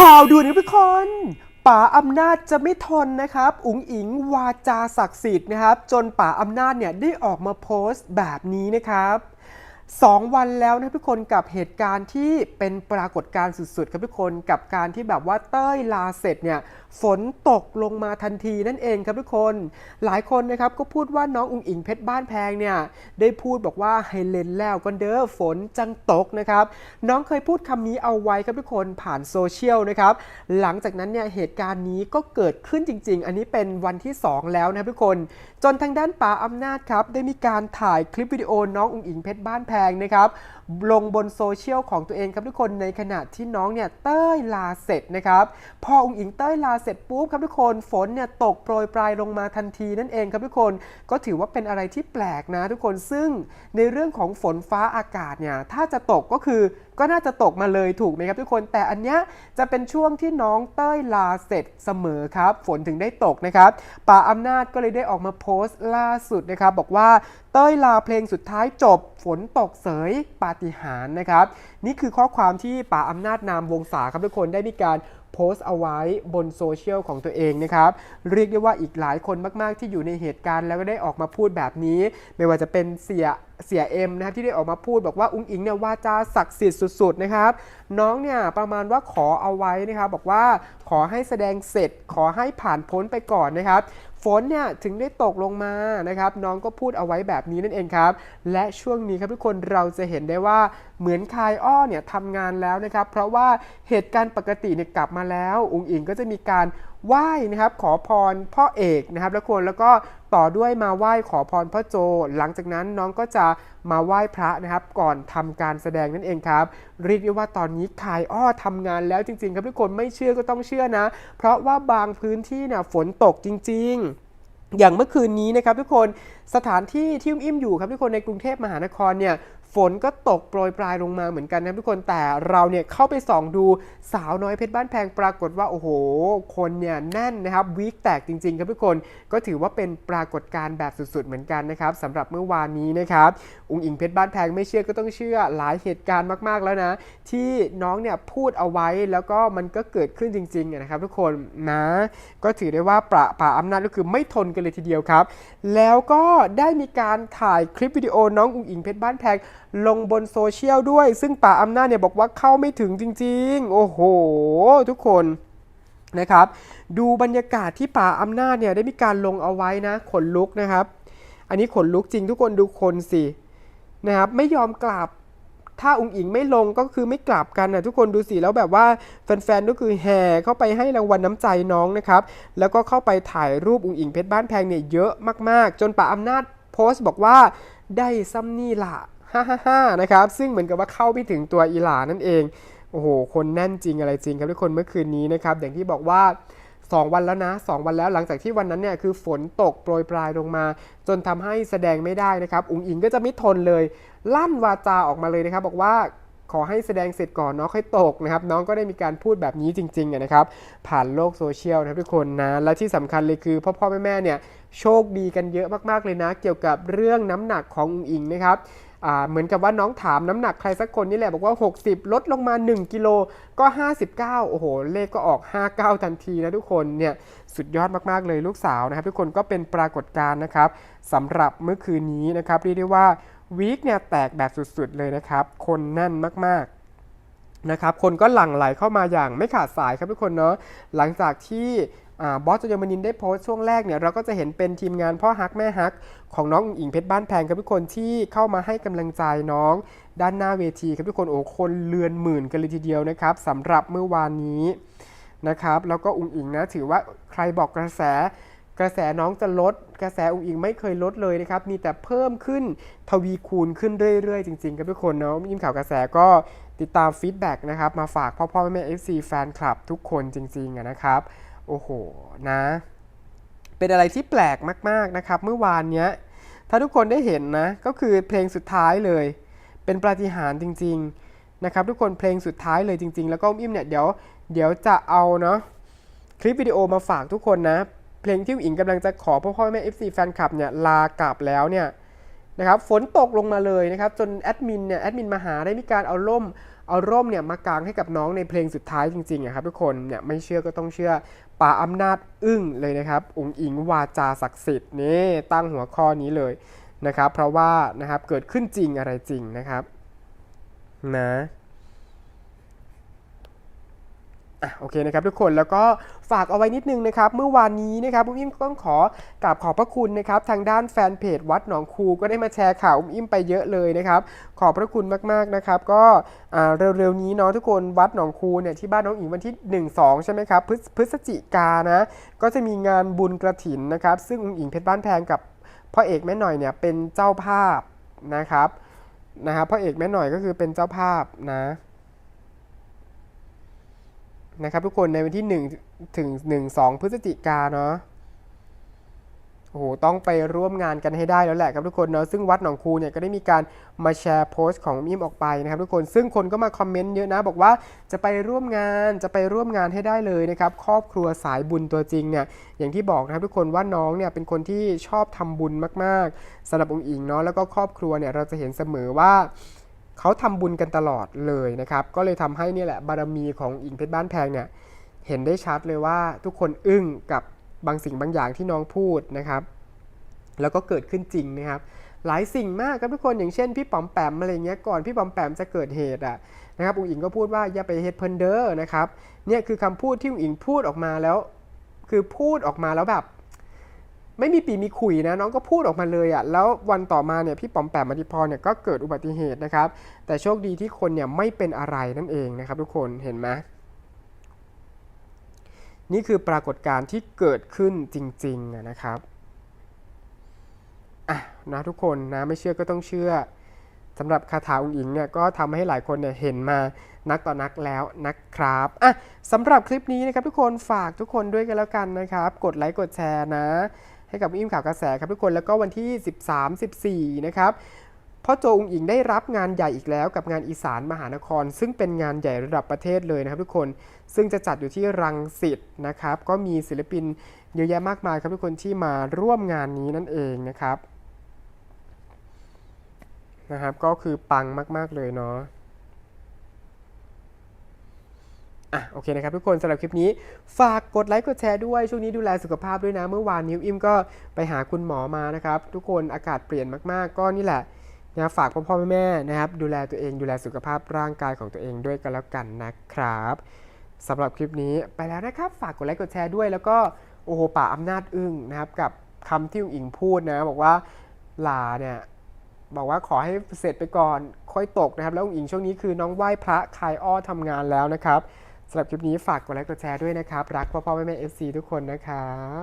ข่าวด่วนนะทุกคนป๋าอำนาจจะไม่ทนนะครับอุ๋งอิงวาจาศักดิ์สิทธิ์นะครับ จนป๋าอำนาจเนี่ยได้ออกมาโพสต์แบบนี้นะครับ สองวันแล้วนะทุกคนกับเหตุการณ์ที่เป็นปรากฏการณ์สุดๆครับทุกคนกับการที่แบบว่าเต้ยลาเสร็จเนี่ยฝนตกลงมาทันทีนั่นเองครับทุกคน หลายคนนะครับก็พูดว่าน้องอุ๋งอิงเพชรบ้านแพงเนี่ยได้พูดบอกว่าให้เล่นแล้วกันเด้อฝนจังตกนะครับน้องเคยพูดคำนี้เอาไว้ครับทุกคนผ่านโซเชียลนะครับหลังจากนั้นเนี่ยเหตุการณ์นี้ก็เกิดขึ้นจริง ๆ อันนี้เป็นวันที่ 2 แล้วนะครับทุกคน จนทางด้านป๋าอำนาจครับได้มีการถ่ายคลิปวิดีโอน้องอุ๋งอิงเพชรบ้านแพงนะครับ ลงบนโซเชียลของตัวเองครับทุกคนในขณะที่น้องเนี่ยเต้ยลาเสร็จนะครับ พออุ๋งอิงเต้ยลาเสร็จปุ๊บครับทุกคนฝนเนี่ยตกโปรยปลายลงมาทันทีนั่นเองครับทุกคนก็ถือว่าเป็นอะไรที่แปลกนะทุกคนซึ่งในเรื่องของฝนฟ้าอากาศเนี่ยถ้าจะตกก็คือก็น่าจะตกมาเลยถูกไหมครับทุกคนแต่อันเนี้ยจะเป็นช่วงที่น้องเต้ยลาเสร็จเสมอครับ ฝนถึงได้ตกนะครับป่าอำนาจก็เลยได้ออกมาโพสต์ล่าสุดนะครับบอกว่าเต้ยลาเพลงสุดท้ายจบ ฝนตกเสยปาฏิหารนะครับ นี่คือข้อความที่ป่าอำนาจนามวงศาครับทุกคนได้มีการโพสต์เอาไว้บนโซเชียลของตัวเองนะครับ เรียกได้ว่าอีกหลายคนมากๆ ที่อยู่ในเหตุการณ์แล้วก็ได้ออกมาพูดแบบนี้ ไม่ว่าจะเป็นเสียเสียเอ็มนะครับที่ได้ออกมาพูดบอกว่าอุ้งอิงเนี่ยว่าจาศักดิ์สิทธิ์สุดๆนะครับ น้องเนี่ยประมาณว่าขอเอาไว้นะครับ บอกว่าขอให้แสดงเสร็จขอให้ผ่านพ้นไปก่อนนะครับ ฝนเนี่ยถึงได้ตกลงมานะครับน้องก็พูดเอาไว้แบบนี้นั่นเองครับ และช่วงนี้ครับทุกคนเราจะเห็นได้ว่าเหมือนคายอ้อเนี่ยทำงานแล้วนะครับ เพราะว่าเหตุการณ์ปกติเนี่ยกลับมาแล้ว องค์อิงก็จะมีการไหว้นะครับขอพรพ่อเอกนะครับแล้วคนแล้วก็ต่อด้วยมาไหว้ขอพรพ่อโจ หลังจากนั้นน้องก็จะ มาไหว้พระนะครับ ก่อนทำการแสดงนั่นเองครับ เรียกได้ว่าตอนนี้คายอ้อทำงานแล้วจริง ๆ ครับทุกคนไม่เชื่อก็ต้องเชื่อนะ เพราะว่าบางพื้นที่เนี่ยฝนตกจริง ๆอย่างเมื่อคืนนี้นะครับทุกคนสถานที่ที่อุ้มอิ่มอยู่ครับทุกคนในกรุงเทพมหานครเนี่ย ฝนก็ตกโปรยปลายลงมาเหมือนกันนะทุกคนแต่เราเนี่ยเข้าไปส่องดูสาวน้อยเพชรบ้านแพงปรากฏว่าโอ้โห คนเนี่ยแน่นนะครับวีคแตกจริง ๆ ครับทุกคนก็ถือว่าเป็นปรากฏการณ์แบบสุดๆ เหมือนกันนะครับสำหรับเมื่อวานนี้นะครับองอิงเพชรบ้านแพงไม่เชื่อก็ต้องเชื่อหลายเหตุการณ์มากๆแล้วนะ ที่น้องเนี่ยพูดเอาไว้แล้วก็มันก็เกิดขึ้นจริงๆนะครับทุกคนนะก็ถือได้ว่าประป่าอำนาจก็คือไม่ทนกันเลยทีเดียวครับ แล้วก็ได้มีการถ่ายคลิปวิดีโอน้องอุ๋งอิงเพชรบ้านแพง ลงบนโซเชียลด้วย ซึ่งป่าอำนาจเนี่ยบอกว่าเข้าไม่ถึงจริง ๆ โอ้โห ทุกคนนะครับ ดูบรรยากาศที่ป่าอำนาจเนี่ยได้มีการลงเอาไว้นะขนลุกนะครับ อันนี้ขนลุกจริงทุกคนดูคนสินะครับไม่ยอมกลับถ้าองค์อิงไม่ลงก็คือไม่กลับกันนะทุกคนดูสิแล้วแบบว่าแฟนๆก็คือแห่เข้าไปให้รางวัลน้ำใจน้องนะครับแล้วก็เข้าไปถ่ายรูปองค์อิงเพชรบ้านแพงเนี่ยเยอะมากๆ จนป่าอำนาจโพสต์บอกว่าได้ซ้ำนี่ละ ฮ่าฮ่าฮ่านะครับ ซึ่งเหมือนกับว่าเข้าไปถึงตัวอีหลานั่นเอง โอ้โห คนแน่นจริงอะไรจริงครับทุกคนเมื่อคืนนี้นะครับ อย่างที่บอกว่า 2 วันแล้วนะ 2 วันแล้วหลังจากที่วันนั้นเนี่ยคือฝนตกโปรยปลายลงมา จนทำให้แสดงไม่ได้นะครับ อุ๋งอิงก็จะไม่ทนเลย ลั่นวาจาออกมาเลยนะครับ บอกว่าขอให้แสดงเสร็จก่อนเนาะค่อยตกนะครับ น้องก็ได้มีการพูดแบบนี้จริงๆนะครับ ผ่านโลกโซเชียลนะครับทุกคนนะ และที่สำคัญเลยคือพ่อพ่อแม่แม่เนี่ยโชคดีกันเยอะมากๆเลยนะ เกี่ยวกับเรื่องน้ำหนักของอุ๋งอิงนะครับ เหมือนกับว่าน้องถามน้ำหนักใครสักคนนี่แหละบอกว่า 60 ลดลงมา 1 กิโลก็ 59 โอ้โห เลขก็ออก 59 ทันทีนะทุกคนเนี่ยสุดยอดมากๆเลยลูกสาวนะครับ ทุกคนก็เป็นปรากฏการณ์นะครับสำหรับเมื่อคืนนี้นะครับเรียกได้ว่าวีคเนี่ยแตกแบบสุดๆเลยนะครับ คนแน่นมากๆ นะครับคนก็หลั่งไหลเข้ามาอย่างไม่ขาดสายครับทุกคนเนาะหลังจากที่อบอสจยมนินได้โพสต์ช่วงแรกเนี่ยเราก็จะเห็นเป็นทีมงานพ่อฮักแม่ฮัก ของน้องอุ๋งอิงเพชรบ้านแพงครับทุกคนที่เข้ามาให้กำลังใจน้องด้านหน้าเวทีครับทุกคนโอ้คนเลือนหมื่นกันเลยทีเดียวนะครับสำหรับเมื่อวานนี้นะครับแล้วก็อุ๋งอิงนะถือว่าใครบอกกระแสกระแสน้องจะลด กระแสอุ๋งอิงไม่เคยลดเลยนะครับ มีแต่เพิ่มขึ้นทวีคูณขึ้นเรื่อยๆ จริงๆครับทุกคนเนาะยิ้มข่าวกระแสก็ ติดตามฟีดแบ็กนะครับมาฝากพ่อพ่อแม่แม่เอฟซีแฟนคลับทุกคนจริงๆนะครับ โอ้โหนะ เป็นอะไรที่แปลกมากๆนะครับ เมื่อวานเนี้ย ถ้าทุกคนได้เห็นนะ ก็คือเพลงสุดท้ายเลย เป็นปาฏิหาริย์จริง ๆ นะครับ ทุกคนเพลงสุดท้ายเลยจริง ๆ แล้วก็อิ่มเนี่ยเดี๋ยวเดี๋ยวจะเอาเนาะคลิปวิดีโอมาฝากทุกคนนะ เพลงที่อิงกำลังจะขอพ่อพ่อแม่ FC แฟนคลับเนี่ยลากลับแล้วเนี่ยนะครับฝนตกลงมาเลยนะครับ จนแอดมินเนี่ยแอดมินมาหาได้มีการเอาล่ม เอาร่มเนี่ยมากางให้กับน้องในเพลงสุดท้ายจริงๆนะครับทุกคนเนี่ยไม่เชื่อก็ต้องเชื่อป่าอำนาจอึ้งเลยนะครับอุ๋งอิงวาจาศักดิ์สิทธิ์นี่ตั้งหัวข้อนี้เลยนะครับ เพราะว่านะครับเกิดขึ้นจริงอะไรจริงนะครับนะ อะโอเคนะครับทุกคนแล้วก็ฝากเอาไว้นิดนึงนะครับ เมื่อวานนี้นะครับอุ้มอิ่มก็ต้องขอกราบขอบพระคุณนะครับทางด้านแฟนเพจวัดหนองคูก็ได้มาแชร์ข่าวอุ้มอิ่มไปเยอะเลยนะครับขอบพระคุณมากๆนะครับก็เร็วๆนี้เนาะทุกคนวัดหนองคูเนี่ยที่บ้านน้องอิงวันที่ 1 2 ใช่ไหมครับพฤศพฤศจิกานะก็จะมีงานบุญกระถินนะครับ ซึ่งอุ้งอิงเพชรบ้านแพงกับพ่อเอกแม่หน่อยเนี่ยเป็นเจ้าภาพนะครับนะครับพ่อเอกแม่หน่อยก็คือเป็นเจ้าภาพนะ นะครับทุกคนในวันที่1ถึง1 2 พฤศจิกาเนาะโอ้โหต้องไปร่วมงานกันให้ได้แล้วแหละครับทุกคนเนาะซึ่งวัดหนองคูเนี่ยก็ได้มีการมาแชร์โพสต์ของมิมออกไปนะครับทุกคนซึ่งคนก็มาคอมเมนต์เยอะนะ บอกว่าจะไปร่วมงานจะไปร่วมงานให้ได้เลยนะครับครอบครัวสายบุญตัวจริงเนี่ยอย่างที่บอกนะครับทุกคนว่าน้องเนี่ยเป็นคนที่ชอบทำบุญมากๆสำหรับองค์อิงเนาะแล้วก็ครอบครัวเนี่ยเราจะเห็นเสมอว่า เขาทำบุญกันตลอดเลยนะครับ ก็เลยทำให้เนี่ยแหละบารมีของอิงเพชรบ้านแพงเนี่ยเห็นได้ชัดเลยว่าทุกคนอึ้งกับบางสิ่งบางอย่างที่น้องพูดนะครับ แล้วก็เกิดขึ้นจริงนะครับ หลายสิ่งมากครับทุกคนอย่างเช่นพี่ป๋อมแปมอะไรเงี้ยก่อนพี่ป๋อมแปมจะเกิดเหตุอะนะครับอุ๋งอิงก็พูดว่าอย่าไปเฮดเพินเดอร์นะครับเนี่ยคือคำพูดที่อุ๋งอิงพูดออกมาแล้ว คือพูดออกมาแล้วแบบ ไม่มีปีมีขุยนะน้องก็พูดออกมาเลยอะ่ะแล้ววันต่อมาเนี่ยพี่ป๋อมแปมมาติพรเนี่ยก็เกิดอุบัติเหตุนะครับ แต่โชคดีที่คนเนี่ยไม่เป็นอะไรนั่นเองนะครับ ทุกคนเห็นไหมนี่คือปรากฏการณ์ที่เกิดขึ้นจริงๆนะครับอะนะทุกคนนะไม่เชื่อก็ต้องเชื่อสำหรับคาถาองค์หญิงเนี่ยก็ทำให้หลายคนเนี่ยเห็นมานักต่อนักแล้วนะครับอะสำหรับคลิปนี้นะครับทุกคนฝากทุกคนด้วยกันแล้วกันนะครับ กดไลค์กดแชร์นะ ให้กับอิมข่าวกระแสครับทุกคนแล้วก็วันที่ 13 14 นะครับพ่อโจอุงอิงได้รับงานใหญ่อีกแล้วกับงานอีสานมหานคร ซึ่งเป็นงานใหญ่ระดับประเทศเลยนะครับทุกคนซึ่งจะจัดอยู่ที่รังสิตนะครับ ก็มีศิลปินเยอะแยะมากมายครับทุกคนที่มาร่วมงานนี้นั่นเองนะครับนะครับ ก็คือปังมาก ๆ เลยเนาะ อะโอเคนะครับทุกคนสำหรับคลิปนี้ ฝากกดไลค์กดแชร์ด้วย ช่วงนี้ดูแลสุขภาพด้วยนะ เมื่อวานนิวอิมก็ไปหาคุณหมอมานะครับ ทุกคนอากาศเปลี่ยนมากๆ ก็นี่แหละนะฝากพ่อพ่อแม่แม่นะครับดูแลตัวเองดูแลสุขภาพร่างกายของตัวเองด้วยกันแล้วกันนะครับสำหรับคลิปนี้ไปแล้วนะครับ ฝากกดไลค์กดแชร์ด้วย แล้วก็โอ้โหป่าอำนาจอึ้งนะครับ กับคำที่อุ๋งอิงพูดนะ บอกว่าลาเนี่ยบอกว่าขอให้เสร็จไปก่อนค่อยตกนะครับ แล้วอุ๋งอิงช่วงนี้คือน้องไหว้พระคลายอ้อทำงานแล้วนะครับ สำหรับคลิปนี้ฝากกดไลค์กดแชร์ด้วยนะครับ รักพ่อพ่อแม่แม่เอฟซีทุกคนนะครับ